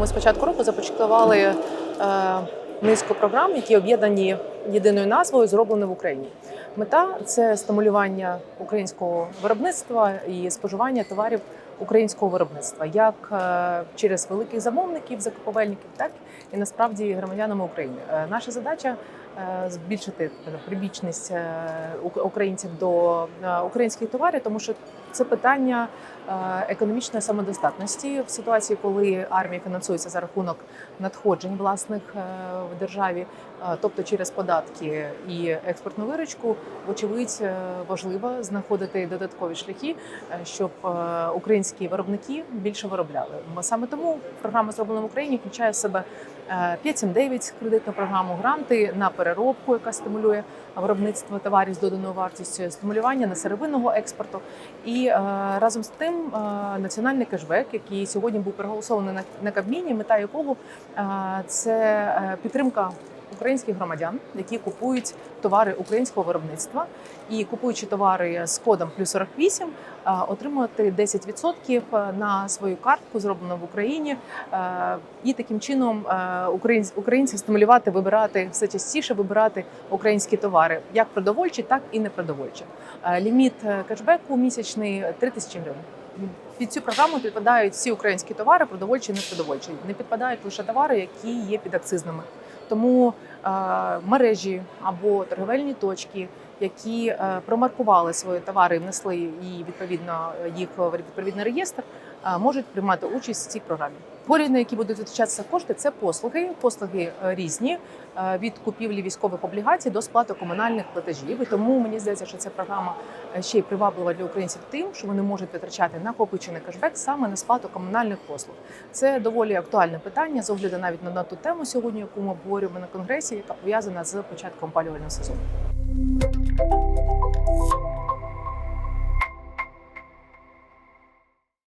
Ми з початку року започаткували е, низку програм, які об'єднані єдиною назвою Зроблено в Україні. Мета це стимулювання українського виробництва і споживання товарів українського виробництва, як е, через великих замовників, закупівельників, так і насправді громадянами України. Е, Наша задача е, збільшити прибічність українців до українських товарів, тому що це питання економічної самодостатності в ситуації, коли армія фінансується за рахунок надходжень власних в державі, тобто через податки і експортну виручку, вочевидь е, важливо знаходити додаткові шляхи, е, щоб е, українські виробники більше виробляли. Саме тому програма зроблена в Україні включає в себе е, 5.7.9 кредитну програму, гранти на переробку, яка стимулює виробництво товарів з доданою вартістю, стимулювання несировинного експорту. І разом з тим національний кешбек, який сьогодні був проголосований на, на Кабміні, мета якого це підтримка українських громадян, які купують товари українського виробництва, і купуючи товари з кодом плюс 48, е, отримувати 10% на свою картку, зроблено в Україні, е, і таким чином е, українці, українців стимулювати вибирати все частіше вибирати українські товари, як продовольчі, так і непродовольчі. Е, Ліміт кешбеку місячний 3 тисячі гривень. Під цю програму підпадають всі українські товари, продовольчі і непродовольчі. Не підпадають лише товари, які є підакцизними. Тому е, мережі або торговельні точки, які е, промаркували свої товари внесли і відповідно їх в відповідний реєстр, можуть приймати участь в цій програмі. Поряд, на які будуть витрачатися кошти, це послуги. Послуги е, різні е, від купівлі військових облігацій до сплати комунальних платежів. І тому мені здається, що ця програма е, ще й приваблива для українців тим, що вони можуть витрачати накопичений кешбек саме на сплату комунальних послуг. Це доволі актуальне питання з огляду навіть на, ту тему сьогодні, яку ми обговорюємо на конгресі, яка пов'язана з початком опалювального сезону.